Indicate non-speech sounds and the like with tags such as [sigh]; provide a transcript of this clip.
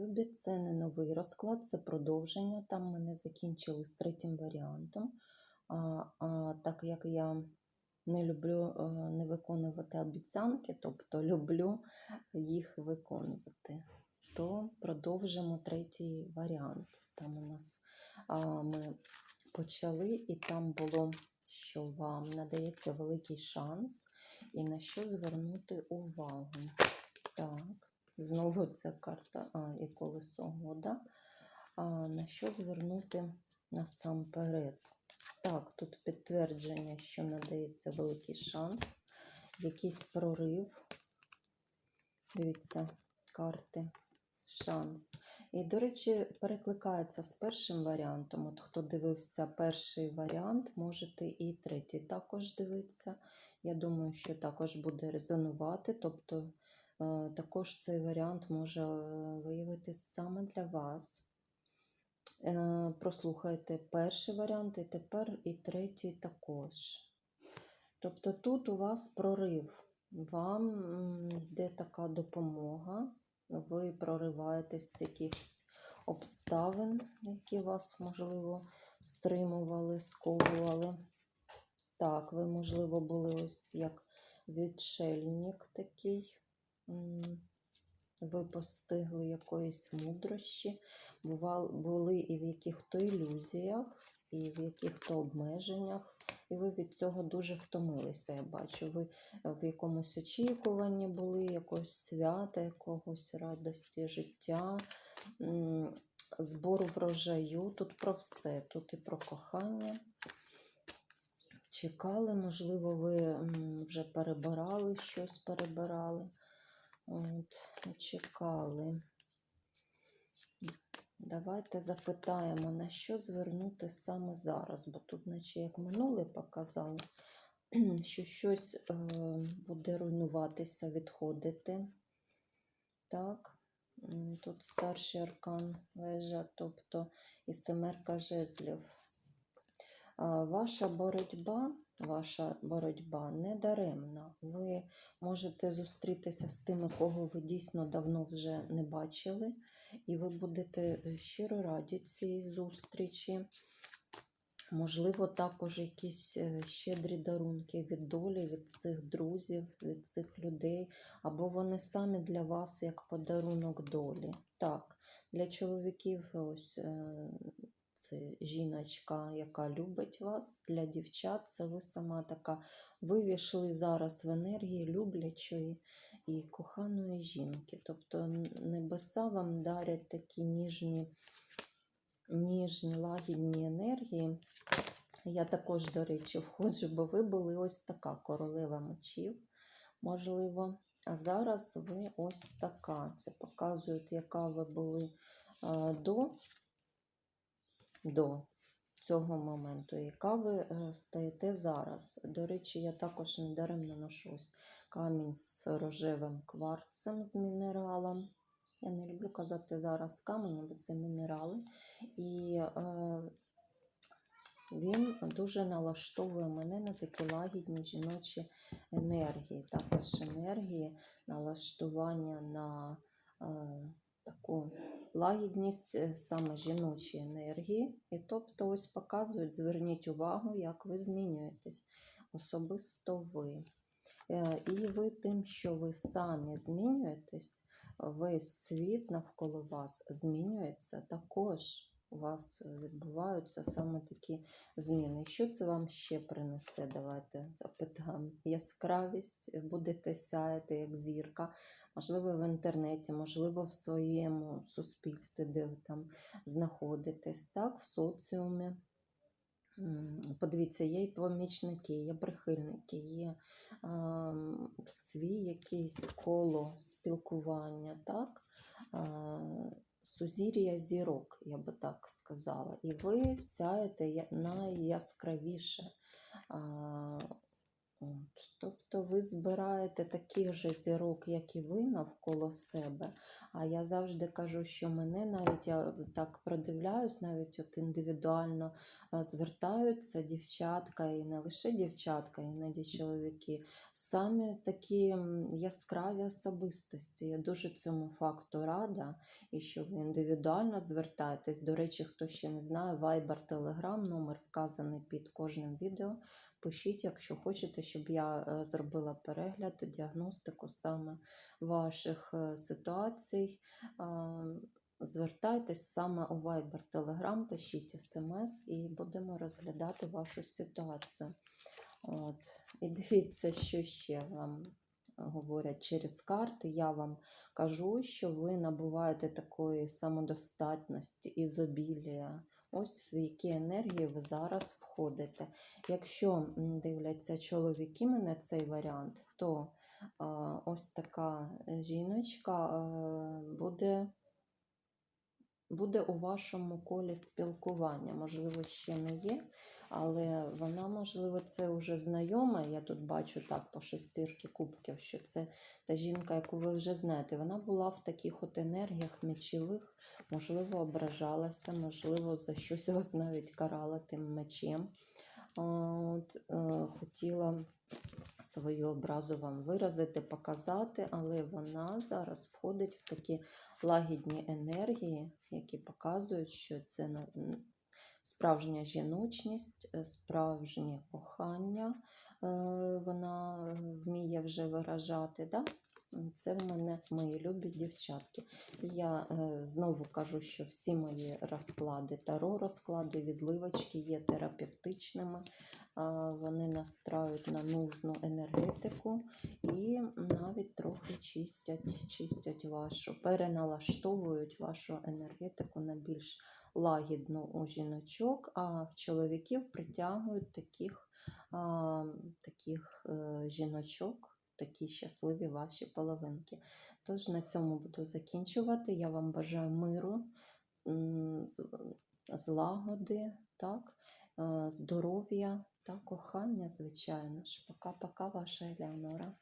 любі, це не новий розклад, це продовження. Там ми не закінчили з третім варіантом. А, а так як я не люблю е, не виконувати обіцянки, тобто люблю їх виконувати, то продовжимо третій варіант. Там у нас а, ми почали, і там було, що вам надається великий шанс і на що звернути увагу. Так, знову ця карта а, і колесо года. А, на що звернути насамперед? Так, тут підтвердження, що надається великий шанс, якийсь прорив. Дивіться, карти, шанс. І, до речі, перекликається з першим варіантом. От хто дивився перший варіант, можете і третій також дивитися. Я думаю, що також буде резонувати. Тобто, також цей варіант може е, виявитись саме для вас. Е, Прослухайте перший варіант, і тепер і третій також. Тобто тут у вас прорив, вам йде така допомога, ви прориваєтесь з якихось обставин, які вас, можливо, стримували, сковували. Так, ви, можливо, були ось як відшельник такий. Ви постигли якоїсь мудрощі, були і в яких-то ілюзіях, і в яких-то обмеженнях, і ви від цього дуже втомилися. Я бачу, ви в якомусь очікуванні були, якогось свята, якогось радості життя, збору врожаю. Тут про все, тут і про кохання. Чекали, можливо, ви вже перебирали щось, перебирали. От, чекали. Давайте запитаємо, на що звернути саме зараз, бо тут, наче як минуле показало, [clears throat] що щось е, буде руйнуватися, відходити. Так, тут старший аркан вежа, тобто і семерка жезлів. Ваша боротьба, ваша боротьба не даремна. Ви можете зустрітися з тими, кого ви дійсно давно вже не бачили, і ви будете е, щиро раді цій зустрічі. Можливо, також якісь е, щедрі дарунки від долі, від цих друзів, від цих людей, або вони самі для вас як подарунок долі. Так, для чоловіків ось е, це жіночка, яка любить вас, для дівчат це ви сама така. Ви війшли зараз в енергії люблячої і коханої жінки. Тобто небеса вам дарять такі ніжні, ніжні, лагідні енергії. Я також, до речі, входжу, бо ви були ось така королева мечів, можливо. А зараз ви ось така. Це показує, яка ви були е, до, до цього моменту, яка ви е, стаєте зараз. До речі, я також недаремно ношу ось камінь з рожевим кварцем з мінералом. Я не люблю казати зараз камені, бо це мінерали. І е, він дуже налаштовує мене на такі лагідні жіночі енергії. Також енергії, налаштування на е, таку лагідність е, саме жіночої енергії. І тобто ось показують, зверніть увагу, як ви змінюєтесь. Особисто ви. Е, І ви тим, що ви самі змінюєтесь, весь світ навколо вас змінюється також. У вас відбуваються саме такі зміни. Що це вам ще принесе? Давайте запитаємо. Яскравість, будете сяяти як зірка, можливо, в інтернеті, можливо, в своєму суспільстві, де ви там знаходитесь, так, в соціумі. Подивіться, є і помічники, є прихильники, є ем, свій якийсь коло спілкування, так? Е, Сузір'я зірок, я би так сказала. І ви сяєте найяскравіше. От, тобто ви збираєте таких же зірок, як і ви навколо себе. А я завжди кажу, що мене навіть я так продивляюсь, навіть от індивідуально е, звертаються дівчатка, і не лише дівчатка, іноді чоловіки. Самі такі яскраві особистості. Я дуже цьому факту рада, і що ви індивідуально звертаєтесь. До речі, хто ще не знає, Viber, Telegram, номер вказаний під кожним відео. Пишіть, якщо хочете, щоб я е, зробила перегляд, діагностику саме ваших е, ситуацій. Звертайтесь саме у Viber Telegram, пишіть смс і будемо розглядати вашу ситуацію. От. І дивіться, що ще вам говорять через карти. Я вам кажу, що ви набуваєте такої самодостатності, ізобілія. Ось в які енергії ви зараз входите. Якщо дивляться чоловіки мене цей варіант, то ось така е, жіночка е, буде, буде у вашому колі спілкування. Можливо, ще не є, але вона, можливо, це вже знайома. Я тут бачу так по шестірки кубків, що це та жінка, яку ви вже знаєте. Вона була в таких от енергіях мечових, можливо, ображалася, можливо, за щось вас навіть карала тим мечем. От, е, хотіла свою образу вам виразити, показати, але вона зараз входить в такі лагідні енергії, які показують, що це справжня жіночність, е, справжнє кохання е, вона вміє вже виражати. Да? Це в мене мої любі дівчатки. Я е, знову кажу, що всі мої розклади, таро розклади, відливочки є терапевтичними. а, Вони настраюють на нужну енергетику і навіть трохи чистять, чистять вашу, переналаштовують вашу енергетику на більш лагідну у жіночок, а в чоловіків притягують таких, а, таких е, жіночок, такі щасливі ваші половинки. Тож на цьому буду закінчувати. Я вам бажаю миру, злагоди, так, е, здоров'я та кохання, звичайно ж. Пока-пока, ваша Елеонора.